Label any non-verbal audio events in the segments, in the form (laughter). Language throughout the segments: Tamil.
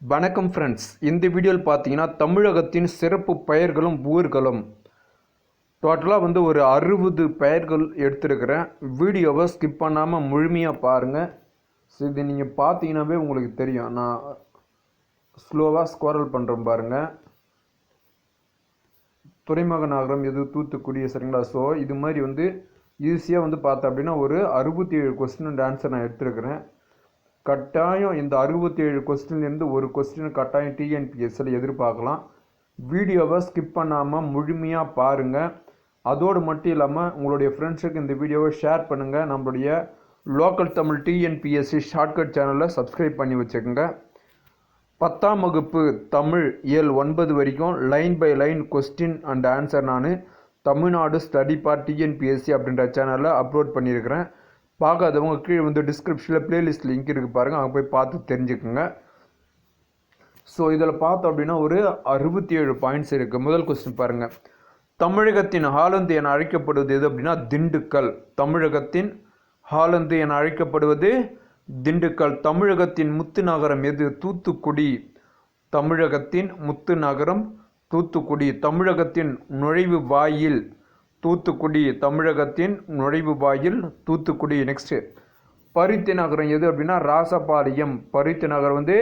வணக்கம் ஃப்ரெண்ட்ஸ் இந்த வீடியோவில் பார்த்தீங்கன்னா தமிழகத்தின் சிறப்பு பெயர்களும் ஊர்களும். டோட்டலாக வந்து ஒரு அறுபது பெயர்கள் எடுத்திருக்கிறேன். வீடியோவை ஸ்கிப் பண்ணாமல் முழுமையாக பாருங்கள் ஸோ இது நீங்கள் பார்த்தீங்கன்னாவே உங்களுக்கு தெரியும். நான் ஸ்லோவாக ஸ்குவரல் பண்ணுறேன் பாருங்கள் துறைமுக நகரம் எது? தூத்துக்குடி சரிங்களா? ஸோ இது மாதிரி வந்து ஈஸியாக வந்து பார்த்தோம் அப்படின்னா ஒரு அறுபத்தி ஏழு கொஸ்டின் அண்ட் ஆன்சர் நான் எடுத்துருக்கிறேன். கட்டாயம் இந்த அறுபத்தி ஏழு கொஸ்டின்லேருந்து ஒரு கொஸ்டின் கட்டாயம் டிஎன்பிஎஸ்சில் எதிர்பார்க்கலாம். வீடியோவை ஸ்கிப் பண்ணாமல் முழுமையாக பாருங்கள் அதோடு மட்டும் இல்லாமல் உங்களுடைய ஃப்ரெண்ட்ஸுக்கு இந்த வீடியோவை ஷேர் பண்ணுங்கள் நம்மளுடைய லோக்கல் தமிழ் டிஎன்பிஎஸ்சி ஷார்ட்கட் சேனலை சப்ஸ்கிரைப் பண்ணி வச்சுக்கோங்க. பத்தாம் வகுப்பு தமிழ் இயல் ஒன்பது வரைக்கும் line by line question and answer நான் தமிழ்நாடு ஸ்டடி பார்ட் டிஎன்பிஎஸ்சி அப்படின்ற சேனலில் அப்லோட் பண்ணியிருக்கிறேன். பார்க்காதவங்க கீழே வந்து டிஸ்கிரிப்ஷனில் பிளேலிஸ்ட் லிங்க் இருக்குது பாருங்கள் அங்கே போய் பார்த்து தெரிஞ்சுக்குங்க. ஸோ இதில் பார்த்தோம் அப்படின்னா ஒரு அறுபத்தி ஏழு பாயிண்ட்ஸ் இருக்குது முதல் கொஸ்டின் பாருங்கள் தமிழகத்தின் ஹாலந்து என அழைக்கப்படுவது எது அப்படின்னா திண்டுக்கல். தமிழகத்தின் ஹாலந்து என அழைக்கப்படுவது திண்டுக்கல். தமிழகத்தின் முத்து நகரம் எது? தூத்துக்குடி. தமிழகத்தின் முத்து நகரம் தூத்துக்குடி. தமிழகத்தின் நுழைவு வாயில் தூத்துக்குடி தமிழகத்தின் நுழைவு வாயில் தூத்துக்குடி நெக்ஸ்ட்டு பருத்தி நகரம் எது அப்படின்னா ராசபாளையம். பருத்தி நகரம் வந்து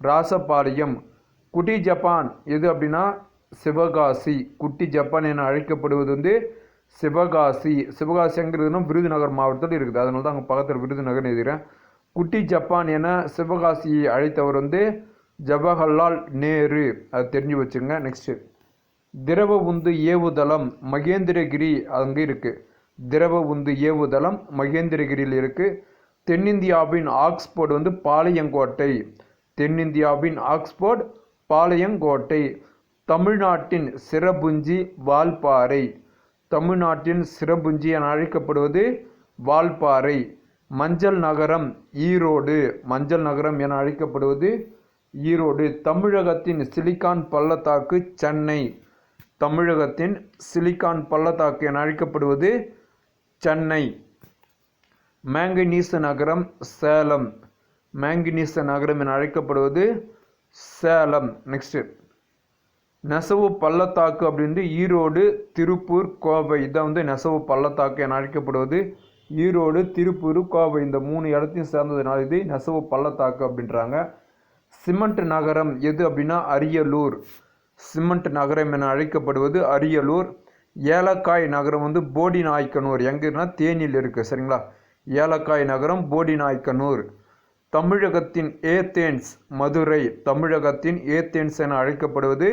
ராசபாளையம். குட்டி ஜப்பான் எது அப்படின்னா சிவகாசி. குட்டி ஜப்பான் என அழைக்கப்படுவது வந்து சிவகாசி. சிவகாசிங்கிறதுனா விருதுநகர் மாவட்டத்தில் இருக்குது. அதனால தான் அங்கே பக்கத்தில் விருதுநகர்னு எழுதுகிறேன் குட்டி ஜப்பான் என சிவகாசியை அழைத்தவர் வந்து ஜவஹர்லால் நேரு. அது தெரிஞ்சு வச்சுங்க நெக்ஸ்ட்டு திரவ உந்து ஏவுதளம் மகேந்திரகிரி அங்கே இருக்குது திரவ உந்து ஏவுதளம் மகேந்திரகிரியில் இருக்குது தென்னிந்தியாவின் ஆக்ஸ்போர்ட் வந்து பாளையங்கோட்டை. தென்னிந்தியாவின் ஆக்ஸ்போர்ட் பாளையங்கோட்டை. தமிழ்நாட்டின் சிறபுஞ்சி வால்பாறை. தமிழ்நாட்டின் சிறபுஞ்சி என அழைக்கப்படுவது வால்பாறை. மஞ்சள் நகரம் ஈரோடு. மஞ்சள் நகரம் என அழைக்கப்படுவது ஈரோடு. தமிழகத்தின் சிலிக்கான் பள்ளத்தாக்கு சென்னை. தமிழகத்தின் சிலிக்கான் பள்ளத்தாக்கு என அழைக்கப்படுவது சென்னை. மேங்கனீச நகரம் சேலம். மேங்கனீச நகரம் என அழைக்கப்படுவது சேலம். நெக்ஸ்ட்டு நெசவு பள்ளத்தாக்கு அப்படின்னு ஈரோடு திருப்பூர் கோவை. இதான் வந்து நெசவு பள்ளத்தாக்கு என அழைக்கப்படுவது ஈரோடு திருப்பூர் கோவை. இந்த மூணு இடத்தையும் சேர்ந்ததுனால இது நெசவு பள்ளத்தாக்கு அப்படின்றாங்க. சிமெண்ட் நகரம் எது அப்படின்னா அரியலூர். சிமெண்ட் நகரம் என அழைக்கப்படுவது அரியலூர். ஏலக்காய் நகரம் வந்து போடி நாய்க்கனூர் எங்கன்னா தேனியில் இருக்குது சரிங்களா? ஏலக்காய் நகரம் போடி நாய்க்கனூர் தமிழகத்தின் ஏத்தேன்ஸ் மதுரை. தமிழகத்தின் ஏத்தேன்ஸ் என அழைக்கப்படுவது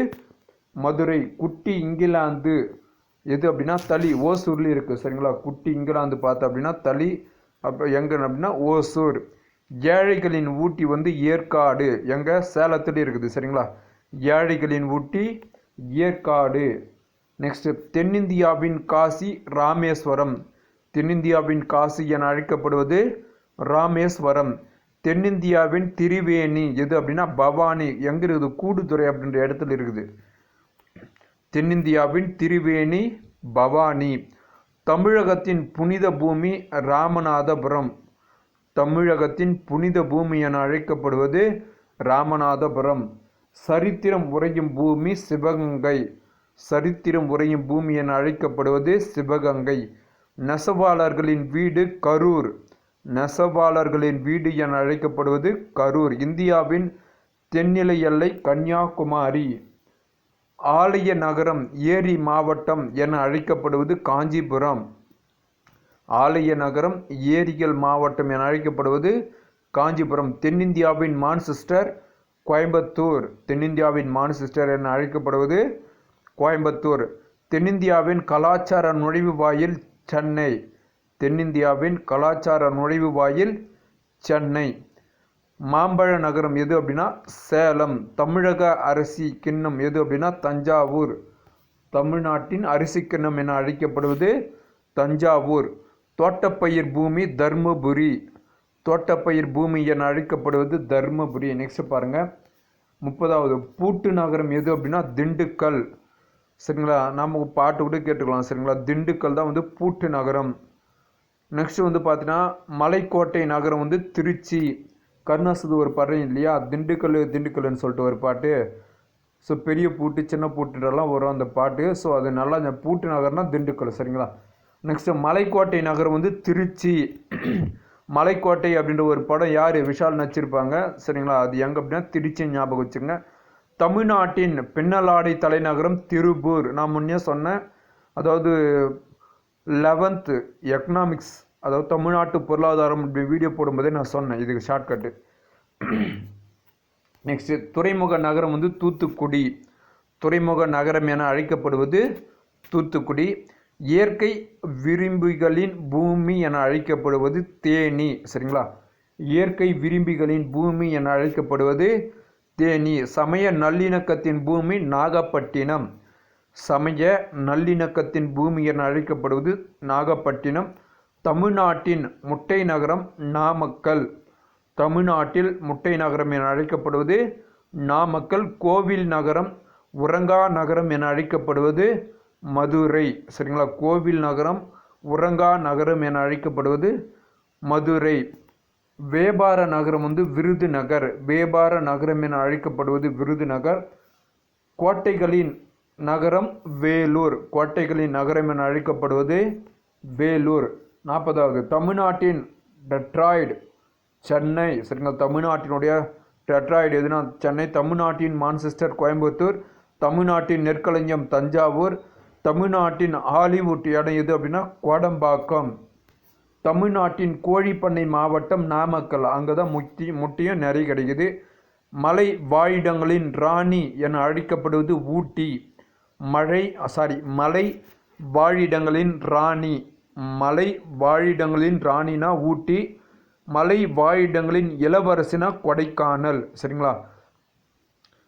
மதுரை. குட்டி இங்கிலாந்து. எது அப்படின்னா தளி. ஓசூரில் இருக்குது சரிங்களா? குட்டி இங்கிலாந்து பார்த்தா அப்படின்னா தளி. அப்போ எங்கே அப்படின்னா ஓசூர். ஏழைகளின் ஊட்டி வந்து ஏற்காடு. எங்கே? சேலத்தில் இருக்குது. சரிங்களா? ஏழைகளின் ஊட்டி ஏற்காடு. நெக்ஸ்ட்டு தென்னிந்தியாவின் காசி ராமேஸ்வரம். தென்னிந்தியாவின் காசி என அழைக்கப்படுவது ராமேஸ்வரம். தென்னிந்தியாவின் திரிவேணி எது அப்படின்னா பவானி எங்கே இருக்குது கூடுதுறை அப்படின்ற இடத்துல இருக்குது. தென்னிந்தியாவின் திரிவேணி பவானி. தமிழகத்தின் புனித பூமி ராமநாதபுரம். தமிழகத்தின் புனித பூமி என அழைக்கப்படுவது ராமநாதபுரம். சரித்திரம் உறையும் பூமி சிவகங்கை. சரித்திரம் உறையும் பூமி என அழைக்கப்படுவது சிவகங்கை. நெசவாளர்களின் வீடு கரூர். நெசவாளர்களின் வீடு என அழைக்கப்படுவது கரூர் இந்தியாவின் தென்னிலை எல்லை கன்னியாகுமரி. ஆலய நகரம் ஏரி மாவட்டம் என அழைக்கப்படுவது காஞ்சிபுரம். ஆலய நகரம் ஏரிகள் மாவட்டம் என அழைக்கப்படுவது காஞ்சிபுரம். தென்னிந்தியாவின் மான்செஸ்டர் கோயம்புத்தூர் தென்னிந்தியாவின் மான்செஸ்டர் என அழைக்கப்படுவது கோயம்புத்தூர். தென்னிந்தியாவின் கலாச்சார நுழைவு வாயில் சென்னை. தென்னிந்தியாவின் கலாச்சார நுழைவு வாயில் சென்னை. மாம்பழ நகரம் எது அப்படின்னா சேலம். தமிழக அரிசி கிண்ணம் எது அப்படின்னா தஞ்சாவூர். தமிழ்நாட்டின் அரிசி கிண்ணம் என அழைக்கப்படுவது தஞ்சாவூர். தோட்டப்பயிர் பூமி தர்மபுரி. தோட்டப்பயிர் பூமி என அழைக்கப்படுவது தர்மபுரி. நெக்ஸ்ட் பாருங்கள் முப்பதாவது பூட்டு நகரம் எது அப்படின்னா திண்டுக்கல். சரிங்களா? நம்ம பாட்டு கூட கேட்டுக்கலாம். சரிங்களா? திண்டுக்கல் தான் வந்து பூட்டு நகரம். நெக்ஸ்ட் வந்து பார்த்தீங்கன்னா மலைக்கோட்டை நகரம் வந்து திருச்சி. கருணாசுது ஒரு படம் இல்லையா? திண்டுக்கல் திண்டுக்கல்னு சொல்லிட்டு ஒரு பாட்டு. ஸோ பெரிய பூட்டு சின்ன பூட்டுன்றலாம் வரும் அந்த பாட்டு. ஸோ அது நல்லா இந்த பூட்டு நகர்னால் திண்டுக்கல். சரிங்களா? நெக்ஸ்ட்டு மலைக்கோட்டை நகரம் வந்து திருச்சி. மலைக்கோட்டை அப்படின்ற ஒரு படம் யார்? விஷால் நடிச்சிருப்பாங்க. சரிங்களா? அது எங்கே அப்படின்னா திருச்சி ஞாபகம் வச்சுங்க தமிழ்நாட்டின் பின்னலாடை தலைநகரம் திருப்பூர். நான் முன்னே சொன்னேன். அதாவது லெவன்த்து எக்கனாமிக்ஸ் அதாவது தமிழ்நாட்டு பொருளாதாரம் இப்படி வீடியோ போடும்போதே நான் சொன்னேன். இதுக்கு ஷார்ட்கட்டு நெக்ஸ்ட்டு (clears throat) துறைமுக நகரம் வந்து தூத்துக்குடி. துறைமுக நகரம் என அழைக்கப்படுவது தூத்துக்குடி. இயற்கை விரும்பிகளின் பூமி என அழைக்கப்படுவது தேனி சரிங்களா? இயற்கை விரும்பிகளின் பூமி என அழைக்கப்படுவது தேனி. சமய நல்லிணக்கத்தின் பூமி நாகப்பட்டினம். சமய நல்லிணக்கத்தின் பூமி என அழைக்கப்படுவது நாகப்பட்டினம். தமிழ்நாட்டின் முட்டை நகரம் நாமக்கல். தமிழ்நாட்டில் முட்டை நகரம் என அழைக்கப்படுவது நாமக்கல். கோவில் நகரம் உறங்கா நகரம் என அழைக்கப்படுவது மதுரை சரிங்களா? கோவில் நகரம் உரங்கா நகரம் என அழைக்கப்படுவது மதுரை. வேபார நகரம் வந்து விருதுநகர் வேபார நகரம் என அழைக்கப்படுவது விருதுநகர் கோட்டைகளின் நகரம் வேலூர். கோட்டைகளின் நகரம் என அழைக்கப்படுவது வேலூர். நாற்பதாவது தமிழ்நாட்டின் டெட்ராய்டு சென்னை சரிங்களா? தமிழ்நாட்டினுடைய டெட்ராய்டு எதுனா? சென்னை தமிழ்நாட்டின் மான்செஸ்டர் கோயம்புத்தூர் தமிழ்நாட்டின் நெற்களஞ்சியம் தஞ்சாவூர் தமிழ்நாட்டின் ஹாலிவுட் இடம் எது அப்படின்னா கோடம்பாக்கம். தமிழ்நாட்டின் கோழிப்பண்ணை மாவட்டம் நாமக்கல். அங்கே தான் முத்தி முட்டையும் நிறைய கிடைக்குது. மலை வாழிடங்களின் ராணி என அழைக்கப்படுவது ஊட்டி. மழை சாரி மலை வாழிடங்களின் ராணி. மலை வாழிடங்களின் ராணினா ஊட்டி. மலை வாழிடங்களின் இளவரசினா கொடைக்கானல். சரிங்களா?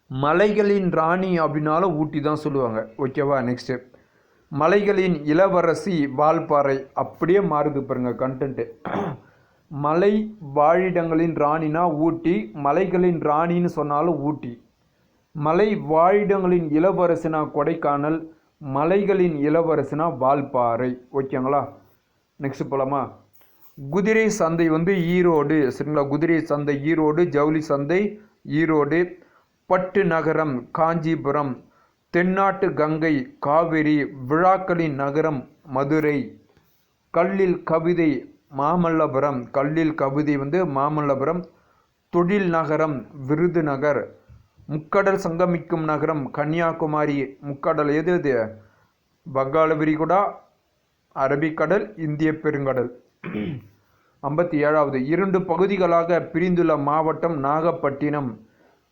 மலைகளின் ராணி அப்படின்னாலும் ஊட்டி தான் சொல்லுவாங்க. ஓகேவா? நெக்ஸ்ட்டு மலைகளின் இளவரசி வால்பாறை அப்படியே மாறுது பாருங்க கண்டென்ட்டு மலை வாழிடங்களின் ராணினா ஊட்டி மலைகளின் ராணின்னு சொன்னாலும் ஊட்டி. மலை வாழிடங்களின் இளவரசினா கொடைக்கானல் மலைகளின் இளவரசினா வால்பாறை. ஓகேங்களா? நெக்ஸ்ட் போலாமா? குதிரை சந்தை வந்து ஈரோடு சரிங்களா? குதிரை சந்தை ஈரோடு ஜவுளி சந்தை ஈரோடு பட்டு நகரம் காஞ்சிபுரம் தென்னாட்டு கங்கை காவிரி விழாக்களின் நகரம் மதுரை. கல்லில் கவிதை மாமல்லபுரம். கல்லில் கவிதை வந்து மாமல்லபுரம். தொழில் நகரம் விருதுநகர் முக்கடல் சங்கமிக்கும் நகரம் கன்னியாகுமரி. முக்கடல் எது எது வங்காள விரிகுடா அரபிக்கடல் இந்திய பெருங்கடல். ஐம்பத்தி ஏழாவது இரண்டு பகுதிகளாக பிரிந்துள்ள மாவட்டம் நாகப்பட்டினம்.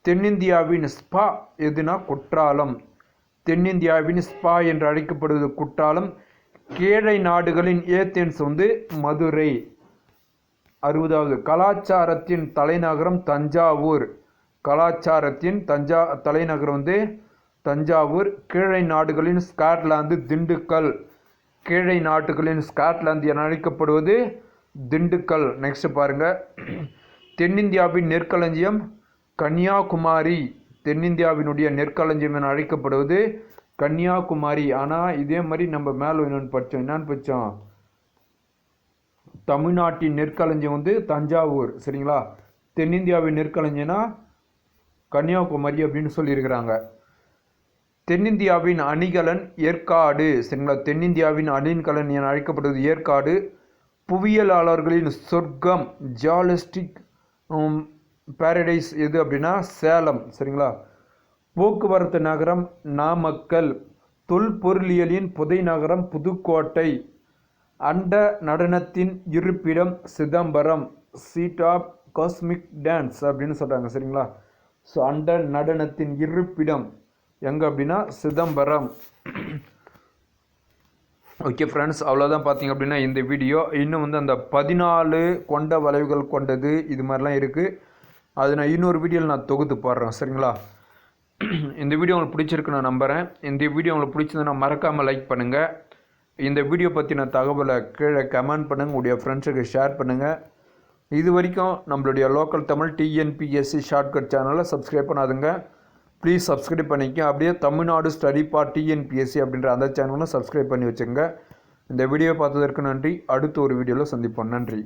தென்னிந்தியாவின் ஸ்பா எதுனா? குற்றாலம். தென்னிந்தியாவின் ஸ்பா என்று அழைக்கப்படுவது குற்றாலம் கீழை நாடுகளின் ஏத்தென்ஸ் வந்து மதுரை. அறுபதாவது கலாச்சாரத்தின் தலைநகரம் தஞ்சாவூர். கலாச்சாரத்தின் தஞ்சா தலைநகரம் வந்து தஞ்சாவூர் கீழை நாடுகளின் ஸ்காட்லாந்து திண்டுக்கல். கீழை நாட்டுகளின் ஸ்காட்லாந்து என அழைக்கப்படுவது திண்டுக்கல். நெக்ஸ்ட் பாருங்கள் தென்னிந்தியாவின் நெற்களஞ்சியம் கன்னியாகுமரி. தென்னிந்தியாவினுடைய நெற்களஞ்சியம் என அழைக்கப்படுவது கன்னியாகுமரி. ஆனால் இதே மாதிரி நம்ம மேலே என்னென்னு படித்தோம் என்னன்னு படித்தோம் தமிழ்நாட்டின் நெற்களஞ்சியம் வந்து தஞ்சாவூர். சரிங்களா? தென்னிந்தியாவின் நெற்களஞ்சியம்னா கன்னியாகுமரி அப்படின்னு சொல்லியிருக்கிறாங்க. தென்னிந்தியாவின் அணிகலன் ஏற்காடு. சரிங்களா? தென்னிந்தியாவின் அணிகலன் என அழைக்கப்படுவது ஏற்காடு. புவியியலாளர்களின் சொர்க்கம். ஜியாலிஸ்டிக் பேரடைஸ் எது அப்படின்னா சேலம் சரிங்களா? போக்குவரத்து நகரம் நாமக்கல் தொல்பொருளியலின் புதை நகரம் புதுக்கோட்டை அண்ட நடனத்தின் இருப்பிடம் Chidambaram seat of cosmic dance அப்படின்னு சொல்கிறாங்க சரிங்களா? ஸோ அண்ட நடனத்தின் இருப்பிடம் எங்கே அப்படின்னா சிதம்பரம். ஓகே ஃப்ரெண்ட்ஸ் அவ்வளோதான் பார்த்தீங்க அப்படின்னா இந்த வீடியோ இன்னும் வந்து அந்த பதினாலு கொண்ட வளைவுகள் கொண்டது இது மாதிரிலாம் இருக்குது அது நான் இன்னொரு வீடியோவில் நான் தொகுத்து போடுறேன் சரிங்களா? இந்த வீடியோ உங்களுக்கு பிடிச்சிருக்கு நான் நம்புகிறேன் இந்த வீடியோ உங்களுக்கு பிடிச்சதுன்னா மறக்காமல் லைக் பண்ணுங்கள் இந்த வீடியோ பற்றின தகவலை கீழே கமெண்ட் பண்ணுங்கள் உங்களுடைய ஃப்ரெண்ட்ஸுக்கு ஷேர் பண்ணுங்கள் இது வரைக்கும் நம்மளுடைய லோக்கல் தமிழ் டிஎன்பிஎஸ்சி ஷார்ட்கட் சேனலை சப்ஸ்கிரைப் பண்ணாதுங்க. ப்ளீஸ் சப்ஸ்கிரைப் பண்ணிக்க அப்படியே தமிழ்நாடு ஸ்டடி பார் டிஎன்பிஎஸ்சி அப்படின்ற அந்த சேனலும் சப்ஸ்கிரைப் பண்ணி வச்சுங்க இந்த வீடியோ பார்த்ததற்கு நன்றி. அடுத்த ஒரு வீடியோவில் சந்திப்போம். நன்றி.